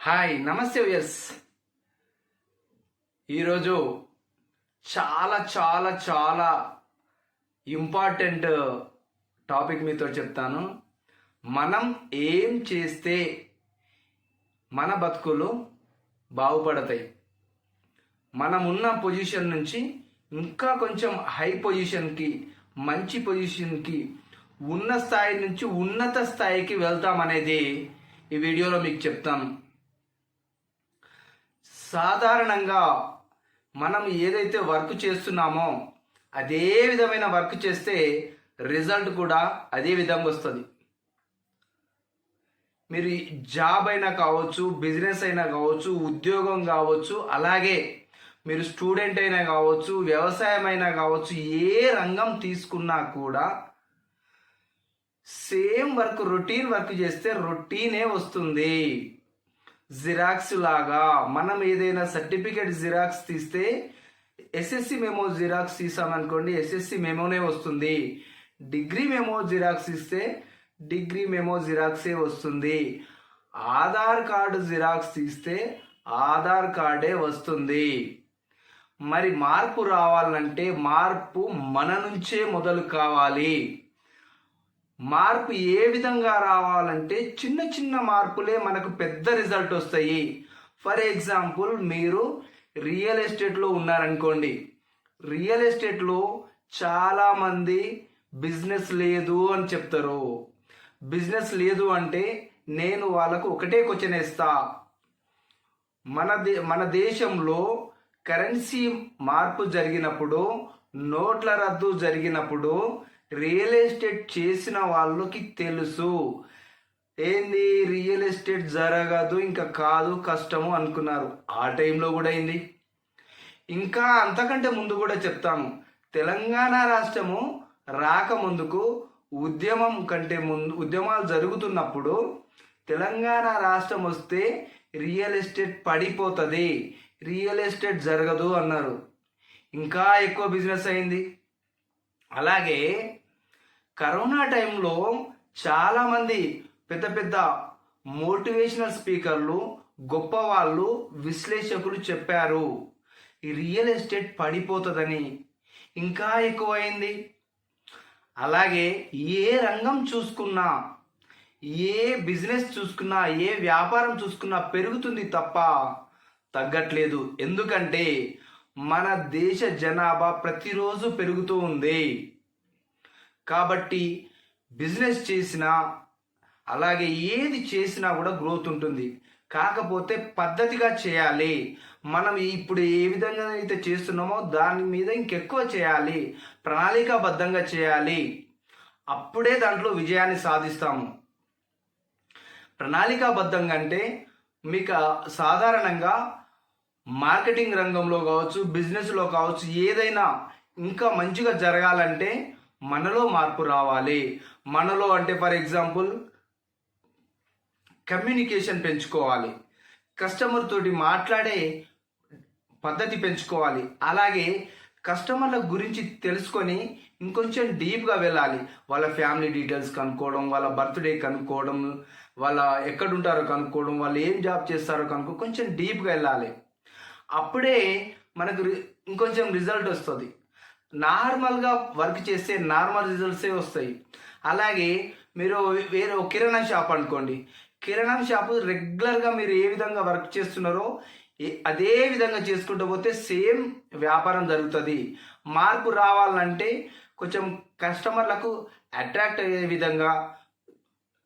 Hi నమస్తే yes ఈరోజు చాలా చాలా చాలా ఇంపార్టెంట్ టాపిక్ మీతో చెప్తాను. మనం ఏం చేస్తే మన బతుకులు బాగుపడతాయి? మనం ఉన్న పొజిషన్ నుంచి ఇంకా కొంచెం హై పొజిషన్కి మంచి పొజిషన్కి ఉన్న స్థాయి నుంచి ఉన్నత స్థాయికి వెళ్తామనేది ఈ వీడియోలో మీకు చెప్తాను. సాధారణంగా మనం ఏదైతే వర్క్ చేస్తున్నామో అదే విధమైన వర్క్ చేస్తే రిజల్ట్ కూడా అదే విధంగా వస్తుంది. మీరు జాబ్ అయినా కావచ్చు బిజినెస్ అయినా కావచ్చు ఉద్యోగం కావచ్చు అలాగే మీరు స్టూడెంట్ అయినా కావచ్చు వ్యవసాయం అయినా కావచ్చు ఏ రంగం తీసుకున్నా కూడా సేమ్ వర్క్ రొటీన్ వర్క్ చేస్తే రొటీనే వస్తుంది. జిరాక్స్ లాగా మనం ఏదైనా సర్టిఫికేట్ జిరాక్స్ తీస్తే ఎస్ఎస్సి మెమో జిరాక్స్ తీసామనుకోండి ఎస్ఎస్సి మెమోనే వస్తుంది. డిగ్రీ మెమో జిరాక్స్ ఇస్తే డిగ్రీ మెమో జిరాక్సే వస్తుంది. ఆధార్ కార్డు జిరాక్స్ తీస్తే ఆధార్ కార్డే వస్తుంది. మరి మార్పు రావాలంటే మార్పు మన నుంచే మొదలు కావాలి. మార్పు ఏ విధంగా రావాలంటే చిన్న చిన్న మార్పులే మనకు పెద్ద రిజల్ట్ వస్తాయి. ఫర్ ఎగ్జాంపుల్ మీరు రియల్ ఎస్టేట్లో ఉన్నారనుకోండి. రియల్ ఎస్టేట్లో చాలామంది బిజినెస్ లేదు అని చెప్తారు. బిజినెస్ లేదు అంటే నేను వాళ్ళకు ఒకటే క్వశ్చన్ ఇస్తా మన దే మన దేశంలో కరెన్సీ మార్పు జరిగినప్పుడు నోట్ల రద్దు జరిగినప్పుడు రియల్ ఎస్టేట్ చేసిన వాళ్ళకి తెలుసు. ఏంది రియల్ ఎస్టేట్ జరగదు ఇంకా కాదు కష్టము అనుకున్నారు. ఆ టైంలో కూడా అయింది ఇంకా అంతకంటే ముందు కూడా చెప్తాను. తెలంగాణ రాష్ట్రము రాకముందుకు ఉద్యమం కంటే ముందు ఉద్యమాలు జరుగుతున్నప్పుడు తెలంగాణ రాష్ట్రం వస్తే రియల్ ఎస్టేట్ పడిపోతుంది. రియల్ ఎస్టేట్ జరగదు అన్నారు. ఇంకా ఎక్కువ బిజినెస్ అయింది. అలాగే కరోనా టైంలో చాలామంది పెద్ద పెద్ద మోటివేషనల్ స్పీకర్లు గొప్ప వాళ్ళు విశ్లేషకులు చెప్పారు. ఈ రియల్ ఎస్టేట్ పడిపోతుందని ఇంకా ఎక్కువైంది. అలాగే ఏ రంగం చూసుకున్నా ఏ బిజినెస్ చూసుకున్నా ఏ వ్యాపారం చూసుకున్నా పెరుగుతుంది తప్ప తగ్గట్లేదు. ఎందుకంటే మన దేశ జనాభా ప్రతిరోజు పెరుగుతూ ఉంది. కాబట్టి బిజినెస్ చేసినా అలాగే ఏది చేసినా కూడా గ్రోత్ ఉంటుంది. కాకపోతే పద్ధతిగా చేయాలి. మనం ఇప్పుడు ఏ విధంగా అయితే చేస్తున్నామో దాని మీద ఇంకెక్కువ చేయాలి. ప్రణాళికాబద్ధంగా చేయాలి. అప్పుడే దాంట్లో విజయాన్ని సాధిస్తాము. ప్రణాళికాబద్ధంగా అంటే మీకు సాధారణంగా మార్కెటింగ్ రంగంలో కావచ్చు బిజినెస్లో కావచ్చు ఏదైనా ఇంకా మంచిగా జరగాలంటే మనలో మార్పు రావాలి. మనలో అంటే ఫర్ ఎగ్జాంపుల్ కమ్యూనికేషన్ పెంచుకోవాలి. కస్టమర్ తోటి మాట్లాడే పద్ధతి పెంచుకోవాలి. అలాగే కస్టమర్ల గురించి తెలుసుకొని ఇంకొంచెం డీప్గా వెళ్ళాలి. వాళ్ళ ఫ్యామిలీ డీటెయిల్స్ కనుక్కోవడం వాళ్ళ బర్త్డే కనుక్కోవడం వాళ్ళ ఎక్కడుంటారో కనుక్కోవడం వాళ్ళు ఏం జాబ్ చేస్తారో కనుక్కో కొంచెం డీప్గా వెళ్ళాలి. అప్పుడే మనకు రి- ఇంకొంచెం రిజల్ట్ వస్తుంది. నార్మల్గా వర్క్ చేస్తే నార్మల్ రిజల్ట్సే వస్తాయి. అలాగే మీరు వేరే ఒక కిరాణా షాప్ అనుకోండి. కిరాణా షాపు రెగ్యులర్గా మీరు ఏ విధంగా వర్క్ చేస్తున్నారో అదే విధంగా చేసుకుంటూ పోతే సేమ్ వ్యాపారం జరుగుతుంది. మార్పు రావాలంటే కొంచెం కస్టమర్లకు అట్రాక్ట్ అయ్యే విధంగా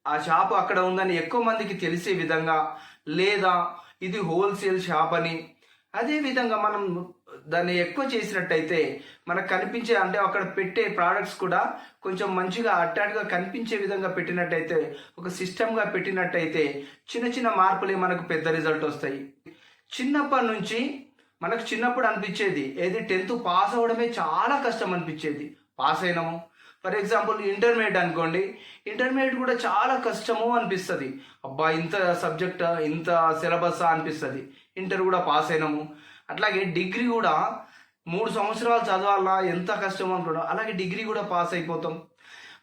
ఆ షాపు అక్కడ ఉందని ఎక్కువ మందికి తెలిసే విధంగా లేదా ఇది హోల్సేల్ షాప్ అని అదే విధంగా మనం దాన్ని ఎక్కువ చేసినట్టయితే మనకు కనిపించే అంటే అక్కడ పెట్టే ప్రోడక్ట్స్ కూడా కొంచెం మంచిగా అట్రాక్ట్గా కనిపించే విధంగా పెట్టినట్టయితే ఒక సిస్టమ్గా పెట్టినట్టయితే చిన్న చిన్న మార్పులే మనకు పెద్ద రిజల్ట్ వస్తాయి. చిన్నప్పటి నుంచి మనకు చిన్నప్పుడు అనిపించేది ఏది టెన్త్ పాస్ అవ్వడమే చాలా కష్టం అనిపించేది. పాస్ అయినాము. ఫర్ ఎగ్జాంపుల్ ఇంటర్మీడియట్ అనుకోండి ఇంటర్మీడియట్ కూడా చాలా కష్టము అనిపిస్తుంది. అబ్బా ఇంత సబ్జెక్ట్ ఇంత సిలబస్ అనిపిస్తుంది. ఇంటర్ కూడా పాస్ అయినాము. అట్లాగే డిగ్రీ కూడా మూడు సంవత్సరాలు చదవాలా ఎంత కష్టం అనుకున్నాం అలాగే డిగ్రీ కూడా పాస్ అయిపోతాం.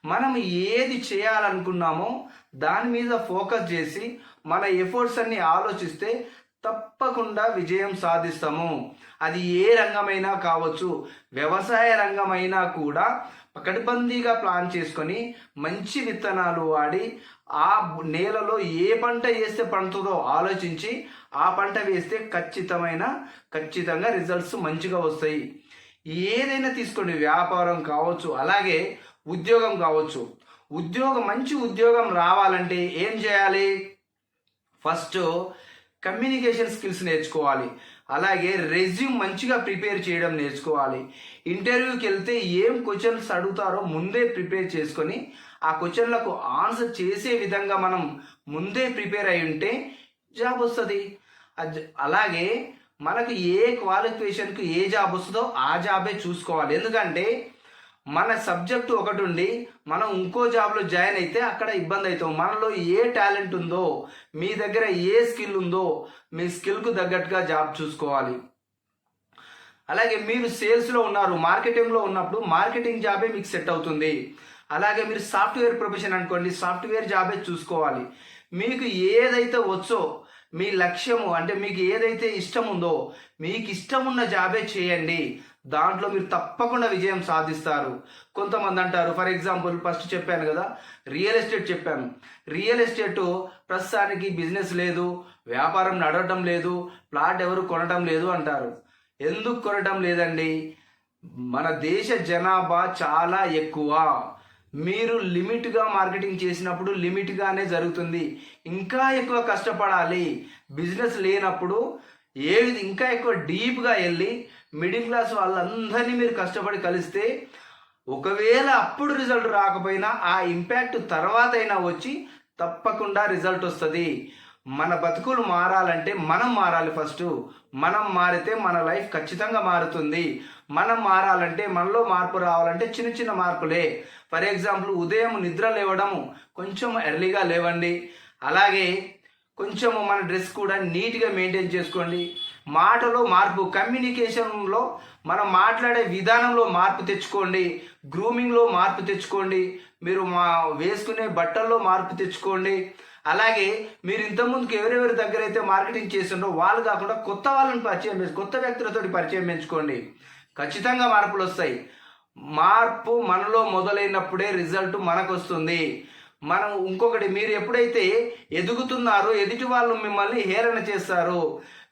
మనం ఏది చేయాలనుకున్నామో దాని మీద ఫోకస్ చేసి మన ఎఫర్ట్స్ అన్ని ఆలోచిస్తే తప్పకుండా విజయం సాధిస్తాము. అది ఏ రంగమైనా కావచ్చు వ్యవసాయ రంగమైనా కూడా పకడ్బందీగా ప్లాన్ చేసుకొని మంచి విత్తనాలు వాడి ఆ నేలలో ఏ పంట వేస్తే పండుతుందో ఆలోచించి ఆ పంట వేస్తే ఖచ్చితమైన ఖచ్చితంగా రిజల్ట్స్ మంచిగా వస్తాయి. ఏదైనా తీసుకోండి వ్యాపారం కావచ్చు అలాగే ఉద్యోగం కావచ్చు. ఉద్యోగం మంచి ఉద్యోగం రావాలంటే ఏం చేయాలి? ఫస్ట్ కమ్యూనికేషన్ స్కిల్స్ నేర్చుకోవాలి. అలాగే రెజ్యూమ్ మంచిగా ప్రిపేర్ చేయడం నేర్చుకోవాలి. ఇంటర్వ్యూకి వెళ్తే ఏం క్వశ్చన్స్ అడుగుతారో ముందే ప్రిపేర్ చేసుకొని ఆ క్వశ్చన్లకు ఆన్సర్ చేసే విధంగా మనం ముందే ప్రిపేర్ అయి ఉంటే జాబ్ వస్తుంది. అలాగే మనకు ఏ క్వాలిఫికేషన్కు ఏ జాబ్ వస్తుందో ఆ జాబే చూసుకోవాలి. ఎందుకంటే మన సబ్జెక్టు ఒకటి ఉండి మనం ఇంకో జాబ్లో జాయిన్ అయితే అక్కడ ఇబ్బంది అవుతాం మనలో ఏ టాలెంట్ ఉందో మీ దగ్గర ఏ స్కిల్ ఉందో మీ స్కిల్కు తగ్గట్టుగా జాబ్ చూసుకోవాలి. అలాగే మీరు సేల్స్లో ఉన్నారు మార్కెటింగ్లో ఉన్నప్పుడు మార్కెటింగ్ జాబే మీకు సెట్ అవుతుంది. అలాగే మీరు సాఫ్ట్వేర్ ప్రొఫెషన్ అనుకోండి సాఫ్ట్వేర్ జాబే చూసుకోవాలి. మీకు ఏదైతే వచ్చో మీ లక్ష్యము అంటే మీకు ఏదైతే ఇష్టం ఉందో మీకు ఇష్టం ఉన్న జాబే చేయండి. దాంట్లో మీరు తప్పకుండా విజయం సాధిస్తారు. కొంతమంది అంటారు ఫర్ ఎగ్జాంపుల్ ఫస్ట్ చెప్పాను కదా రియల్ ఎస్టేట్ చెప్పాను. రియల్ ఎస్టేట్ ప్రస్తుతానికి బిజినెస్ లేదు వ్యాపారం నడవటం లేదు ప్లాట్ ఎవరు కొనటం లేదు అంటారు. ఎందుకు కొనటం లేదండి? మన దేశ జనాభా చాలా ఎక్కువ. మీరు లిమిట్గా మార్కెటింగ్ చేసినప్పుడు లిమిట్గానే జరుగుతుంది. ఇంకా ఎక్కువ కష్టపడాలి. బిజినెస్ లేనప్పుడు ఏ ఇంకా ఎక్కువ డీప్గా వెళ్ళి మిడిల్ క్లాస్ వాళ్ళందరినీ మీరు కష్టపడి కలిస్తే ఒకవేళ అప్పుడు రిజల్ట్ రాకపోయినా ఆ ఇంపాక్ట్ తర్వాత అయినా వచ్చి తప్పకుండా రిజల్ట్ వస్తుంది. మన బతుకులు మారాలంటే మనం మారాలి ఫస్ట్. మనం మారితే మన లైఫ్ ఖచ్చితంగా మారుతుంది. మనం మారాలంటే మనలో మార్పు రావాలంటే చిన్న చిన్న మార్పులే. ఫర్ ఎగ్జాంపుల్ ఉదయం నిద్ర లేవడము కొంచెం ఎర్లీగా లేవండి. అలాగే కొంచెము మన డ్రెస్ కూడా నీట్గా మెయింటైన్ చేసుకోండి. మాటలో మార్పు కమ్యూనికేషన్లో మనం మాట్లాడే విధానంలో మార్పు తెచ్చుకోండి. గ్రూమింగ్లో మార్పు తెచ్చుకోండి. మీరు మా వేసుకునే బట్టల్లో మార్పు తెచ్చుకోండి. అలాగే మీరు ఇంతకుముందుకు ఎవరెవరి దగ్గర అయితే మార్కెటింగ్ చేసిండో వాళ్ళు కాకుండా కొత్త వాళ్ళని పరిచయం కొత్త వ్యక్తులతో పరిచయం పెంచుకోండి. ఖచ్చితంగా మార్పులు వస్తాయి. మార్పు మనలో మొదలైనప్పుడే రిజల్ట్ మనకు వస్తుంది మనం ఇంకొకటి మీరు ఎప్పుడైతే ఎదుగుతున్నారో ఎదుటి వాళ్ళు మిమ్మల్ని హేళన చేస్తారు.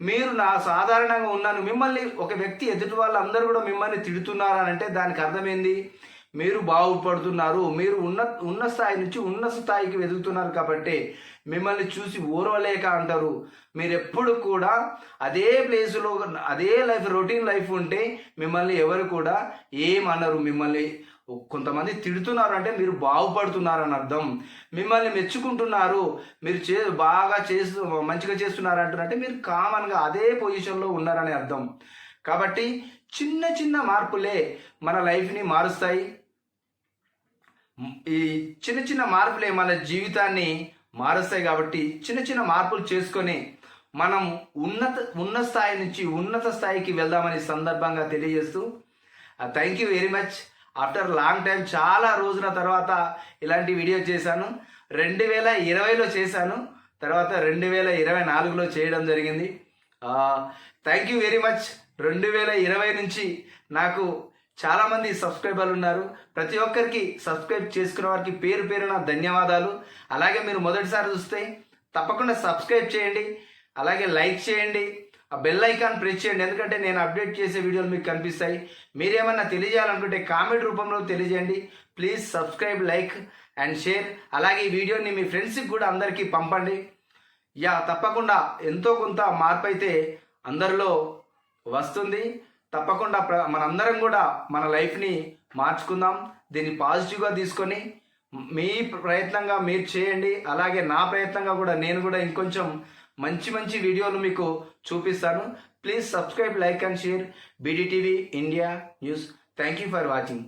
మీరు నా సాధారణంగా ఉన్నాను మిమ్మల్ని ఒక వ్యక్తి ఎదుటి వాళ్ళందరూ కూడా మిమ్మల్ని తిడుతున్నారు అని అంటే దానికి అర్థమైంది మీరు బాగుపడుతున్నారు మీరు ఉన్న ఉన్న స్థాయి నుంచి ఉన్నత స్థాయికి వెతుకుతున్నారు కాబట్టి మిమ్మల్ని చూసి ఓర్వలేక అంటారు. మీరు ఎప్పుడు కూడా అదే ప్లేస్లో అదే లైఫ్ రొటీన్ లైఫ్ ఉంటే మిమ్మల్ని ఎవరు కూడా ఏమనరు మిమ్మల్ని కొంతమంది తిడుతున్నారు అంటే మీరు బాగుపడుతున్నారు అని అర్థం. మిమ్మల్ని మెచ్చుకుంటున్నారు మీరు చే బాగా చేస్తూ మంచిగా చేస్తున్నారు అంటున్నారంటే మీరు కామన్గా అదే పొజిషన్లో ఉన్నారని అర్థం. కాబట్టి చిన్న చిన్న మార్పులే మన లైఫ్ని మారుస్తాయి. ఈ చిన్న చిన్న మార్పులే మన జీవితాన్ని మారుస్తాయి కాబట్టి చిన్న చిన్న మార్పులు చేసుకొని మనం ఉన్నత ఉన్న స్థాయి నుంచి ఉన్నత స్థాయికి వెళ్దామని సందర్భంగా తెలియజేస్తూ thank you very much after long time చాలా రోజుల తర్వాత ఇలాంటి వీడియో చేశాను. రెండు వేల ఇరవైలో చేశాను. తర్వాత రెండు వేల ఇరవై నాలుగులో చేయడం జరిగింది. థ్యాంక్ యూ వెరీ మచ్ రెండు వేల ఇరవై నుంచి నాకు చాలామంది సబ్స్క్రైబర్లు ఉన్నారు. ప్రతి ఒక్కరికి సబ్స్క్రైబ్ చేసుకున్న వారికి పేరు పేరున ధన్యవాదాలు. అలాగే మీరు మొదటిసారి చూస్తే తప్పకుండా సబ్స్క్రైబ్ చేయండి. అలాగే లైక్ చేయండి. ఆ బెల్ ఐకాన్ ప్రెస్ చేయండి. ఎందుకంటే నేను అప్డేట్ చేసే వీడియోలు మీకు కనిపిస్తాయి. మీరేమన్నా తెలియజేయాలనుకుంటే కామెంట్ రూపంలో తెలియజేయండి. Please subscribe like and share. అలాగే ఈ వీడియోని మీ ఫ్రెండ్స్కి కూడా అందరికీ పంపండి. యా తప్పకుండా ఎంతో కొంత మార్పు అయితే అందరిలో వస్తుంది. తప్పకుండా మనందరం కూడా మన లైఫ్ని మార్చుకుందాం. దీన్ని పాజిటివ్గా తీసుకొని మీ ప్రయత్నంగా మీరు చేయండి. అలాగే నా ప్రయత్నంగా కూడా నేను కూడా ఇంకొంచెం మంచి మంచి వీడియోలు మీకు చూపిస్తాను. Please subscribe like and share. BDTV India news. Thank you for watching.